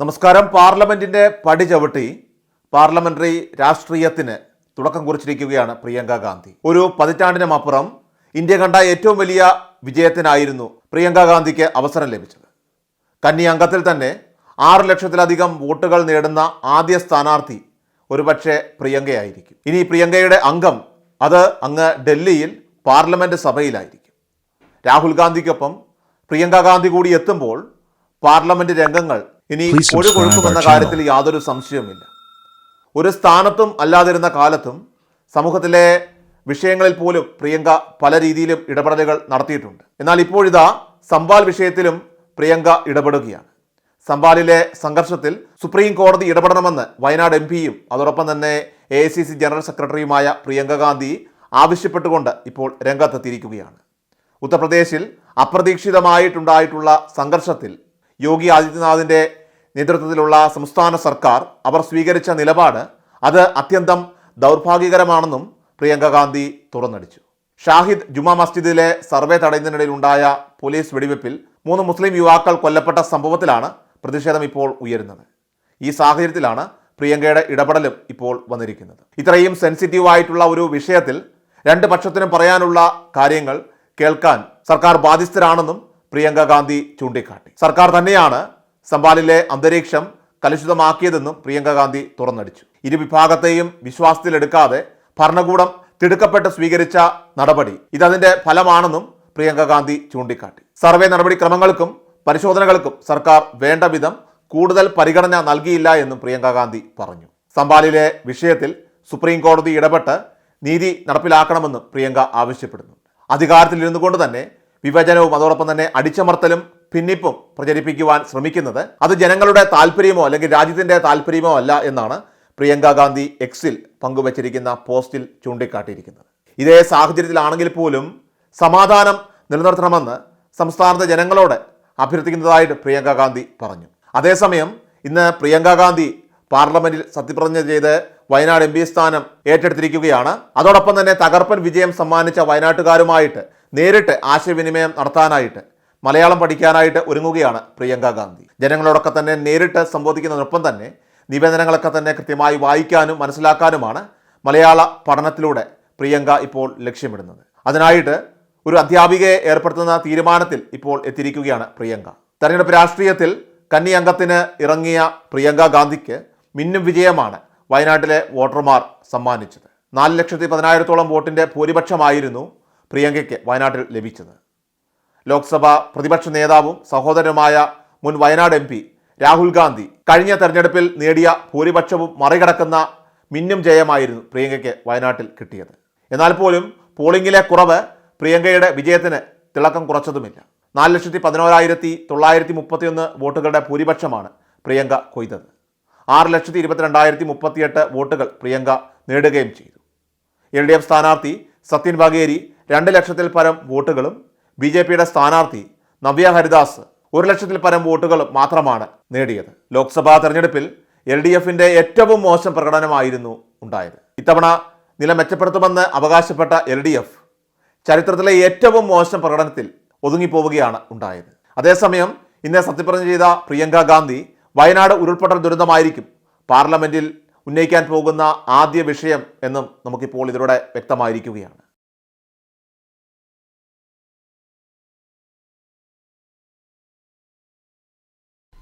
നമസ്കാരം. പാർലമെന്റിന്റെ പടി ചവിട്ടി പാർലമെന്ററി രാഷ്ട്രീയത്തിന് തുടക്കം കുറിച്ചിരിക്കുകയാണ് പ്രിയങ്ക ഗാന്ധി. ഒരു പതിറ്റാണ്ടിനും അപ്പുറം ഇന്ത്യ കണ്ട ഏറ്റവും വലിയ വിജയത്തിനായിരുന്നു പ്രിയങ്ക ഗാന്ധിക്ക് അവസരം ലഭിച്ചത്. കന്നി അംഗത്തിൽ തന്നെ ആറ് ലക്ഷത്തിലധികം വോട്ടുകൾ നേടുന്ന ആദ്യ സ്ഥാനാർത്ഥി ഒരുപക്ഷെ പ്രിയങ്കയായിരിക്കും. ഇനി പ്രിയങ്കയുടെ അംഗം അത് അങ്ങ് ഡൽഹിയിൽ പാർലമെന്റ് സഭയിലായിരിക്കും. രാഹുൽ ഗാന്ധിക്കൊപ്പം പ്രിയങ്ക ഗാന്ധി കൂടി എത്തുമ്പോൾ പാർലമെന്റ് രംഗങ്ങൾ ഇനി ഒരു കുഴപ്പം എന്ന കാര്യത്തിൽ യാതൊരു സംശയവുമില്ല. ഒരു സ്ഥാനത്തും അല്ലാതിരുന്ന കാലത്തും സമൂഹത്തിലെ വിഷയങ്ങളിൽ പോലും പ്രിയങ്ക പല രീതിയിലും ഇടപെടലുകൾ നടത്തിയിട്ടുണ്ട്. എന്നാൽ ഇപ്പോഴിതാ സംവാൽ വിഷയത്തിലും പ്രിയങ്ക ഇടപെടുകയാണ്. സംവാലിലെ സംഘർഷത്തിൽ സുപ്രീം കോടതി ഇടപെടണമെന്ന് വയനാട് എം പിയും അതോടൊപ്പം തന്നെ A I C C general സെക്രട്ടറിയുമായ പ്രിയങ്ക ഗാന്ധി ആവശ്യപ്പെട്ടുകൊണ്ട് ഇപ്പോൾ രംഗത്തെത്തിയിരിക്കുകയാണ്. ഉത്തർപ്രദേശിൽ അപ്രതീക്ഷിതമായിട്ടുണ്ടായിട്ടുള്ള സംഘർഷത്തിൽ യോഗി ആദിത്യനാഥിന്റെ നേതൃത്വത്തിലുള്ള സംസ്ഥാന സർക്കാർ അവർ സ്വീകരിച്ച നിലപാട് അത് അത്യന്തം ദൗർഭാഗ്യകരമാണെന്നും പ്രിയങ്ക ഗാന്ധി തുറന്നടിച്ചു. ഷാഹിദ് ജുമാ മസ്ജിദിലെ സർവേ തടയുന്നതിനിടയിലുണ്ടായ പോലീസ് വെടിവെപ്പിൽ മൂന്ന് മുസ്ലിം യുവാക്കൾ കൊല്ലപ്പെട്ട സംഭവത്തിലാണ് പ്രതിഷേധം ഇപ്പോൾ ഉയരുന്നത്. ഈ സാഹചര്യത്തിലാണ് പ്രിയങ്കയുടെ ഇടപെടലും ഇപ്പോൾ വന്നിരിക്കുന്നത്. ഇത്രയും സെൻസിറ്റീവ് ആയിട്ടുള്ള ഒരു വിഷയത്തിൽ രണ്ട് പക്ഷത്തിനും പറയാനുള്ള കാര്യങ്ങൾ കേൾക്കാൻ സർക്കാർ ബാധ്യസ്ഥരാണെന്നും പ്രിയങ്ക ഗാന്ധി ചൂണ്ടിക്കാട്ടി. സർക്കാർ തന്നെയാണ് സംബാലിലെ അന്തരീക്ഷം കലുഷിതമാക്കിയതെന്നും പ്രിയങ്ക ഗാന്ധി തുറന്നടിച്ചു. ഇരു വിഭാഗത്തെയും വിശ്വാസത്തിലെടുക്കാതെ ഭരണകൂടം തിടുക്കപ്പെട്ട് സ്വീകരിച്ച നടപടി ഇതതിന്റെ ഫലമാണെന്നും പ്രിയങ്ക ഗാന്ധി ചൂണ്ടിക്കാട്ടി. സർവേ നടപടിക്രമങ്ങൾക്കും പരിശോധനകൾക്കും സർക്കാർ വേണ്ട വിധം കൂടുതൽ പരിഗണന നൽകിയില്ല എന്നും പ്രിയങ്ക ഗാന്ധി പറഞ്ഞു. സംബാലിലെ വിഷയത്തിൽ സുപ്രീം കോടതി ഇടപെട്ട് നീതി നടപ്പിലാക്കണമെന്നും പ്രിയങ്ക ആവശ്യപ്പെടുന്നു. അധികാരത്തിലിരുന്നു കൊണ്ട് തന്നെ വിഭജനവും അതോടൊപ്പം തന്നെ അടിച്ചമർത്തലും ഭിന്നിപ്പും പ്രചരിപ്പിക്കുവാൻ ശ്രമിക്കുന്നത് അത് ജനങ്ങളുടെ താല്പര്യമോ അല്ലെങ്കിൽ രാജ്യത്തിന്റെ താല്പര്യമോ അല്ല എന്നാണ് പ്രിയങ്ക ഗാന്ധി എക്സിൽ പങ്കുവച്ചിരിക്കുന്ന പോസ്റ്റിൽ ചൂണ്ടിക്കാട്ടിയിരിക്കുന്നത്. ഇതേ സാഹചര്യത്തിലാണെങ്കിൽ പോലും സമാധാനം നിലനിർത്തണമെന്ന് സംസ്ഥാനത്തെ ജനങ്ങളോട് അഭ്യർത്ഥിക്കുന്നതായിട്ട് പ്രിയങ്ക ഗാന്ധി പറഞ്ഞു. അതേസമയം ഇന്ന് പ്രിയങ്ക ഗാന്ധി പാർലമെന്റിൽ സത്യപ്രതിജ്ഞ ചെയ്ത് വയനാട് എം പി സ്ഥാനം ഏറ്റെടുത്തിരിക്കുകയാണ്. അതോടൊപ്പം തന്നെ തകർപ്പൻ വിജയം സമ്മാനിച്ച വയനാട്ടുകാരുമായിട്ട് നേരിട്ട് ആശയവിനിമയം നടത്താനായിട്ട് മലയാളം പഠിക്കാനായിട്ട് ഒരുങ്ങുകയാണ് പ്രിയങ്ക ഗാന്ധി. ജനങ്ങളോടൊക്കെ തന്നെ നേരിട്ട് സംബോധിക്കുന്നതിനൊപ്പം തന്നെ നിവേദനങ്ങളൊക്കെ തന്നെ കൃത്യമായി വായിക്കാനും മനസ്സിലാക്കാനുമാണ് മലയാള പഠനത്തിലൂടെ പ്രിയങ്ക ഇപ്പോൾ ലക്ഷ്യമിടുന്നത്. അതിനായിട്ട് ഒരു അധ്യാപികയെ ഏർപ്പെടുത്തുന്ന തീരുമാനത്തിൽ ഇപ്പോൾ എത്തിയിരിക്കുകയാണ് പ്രിയങ്ക. തെരഞ്ഞെടുപ്പ് രാഷ്ട്രീയത്തിൽ കന്നി അംഗത്തിന് ഇറങ്ങിയ പ്രിയങ്ക ഗാന്ധിക്ക് മിന്നും വിജയമാണ് വയനാട്ടിലെ വോട്ടർമാർ സമ്മാനിച്ചത്. നാല് ലക്ഷത്തി പതിനായിരത്തോളം വോട്ടിന്റെ ഭൂരിപക്ഷമായിരുന്നു പ്രിയങ്കയ്ക്ക് വയനാട്ടിൽ ലഭിച്ചത്. ലോക്സഭാ പ്രതിപക്ഷ നേതാവും സഹോദരനുമായ മുൻ വയനാട് എം പി രാഹുൽ ഗാന്ധി കഴിഞ്ഞ തെരഞ്ഞെടുപ്പിൽ നേടിയ ഭൂരിപക്ഷവും മറികടക്കുന്ന മിന്നും ജയമായിരുന്നു പ്രിയങ്കയ്ക്ക് വയനാട്ടിൽ കിട്ടിയത്. എന്നാൽ പോലും പോളിംഗിലെ കുറവ് പ്രിയങ്കയുടെ വിജയത്തിന് തിളക്കം കുറച്ചതുമില്ല. നാല് ലക്ഷത്തി പതിനോരായിരത്തി തൊള്ളായിരത്തി മുപ്പത്തിയൊന്ന് വോട്ടുകളുടെ ഭൂരിപക്ഷമാണ് പ്രിയങ്ക കൊയ്തത്. ആറ് ലക്ഷത്തി ഇരുപത്തിരണ്ടായിരത്തി മുപ്പത്തിയെട്ട് വോട്ടുകൾ പ്രിയങ്ക നേടുകയും ചെയ്തു. എൽ ഡി എഫ് സ്ഥാനാർത്ഥി സത്യൻ ബഗേരി രണ്ട് ലക്ഷത്തിൽ പരം വോട്ടുകളും ബി ജെ പിയുടെ സ്ഥാനാർത്ഥി നവ്യ ഹരിദാസ് ഒരു ലക്ഷത്തിൽ പരം വോട്ടുകൾ മാത്രമാണ് നേടിയത്. ലോക്സഭാ തെരഞ്ഞെടുപ്പിൽ എൽ ഡി എഫിന്റെ ഏറ്റവും മോശം പ്രകടനമായിരുന്നു ഉണ്ടായത്. ഇത്തവണ നില മെച്ചപ്പെടുത്തുമെന്ന് അവകാശപ്പെട്ട എൽ ഡി എഫ് ചരിത്രത്തിലെ ഏറ്റവും മോശം പ്രകടനത്തിൽ ഒതുങ്ങിപ്പോവുകയാണ് ഉണ്ടായത്. അതേസമയം ഇന്നെ സത്യപ്രതിജ്ഞ ചെയ്ത പ്രിയങ്ക ഗാന്ധി വയനാട് ഉരുൾപൊട്ടൽ ദുരന്തമായിരിക്കും പാർലമെന്റിൽ ഉന്നയിക്കാൻ പോകുന്ന ആദ്യ വിഷയം എന്നും നമുക്കിപ്പോൾ ഇതിലൂടെ വ്യക്തമായിരിക്കുകയാണ്.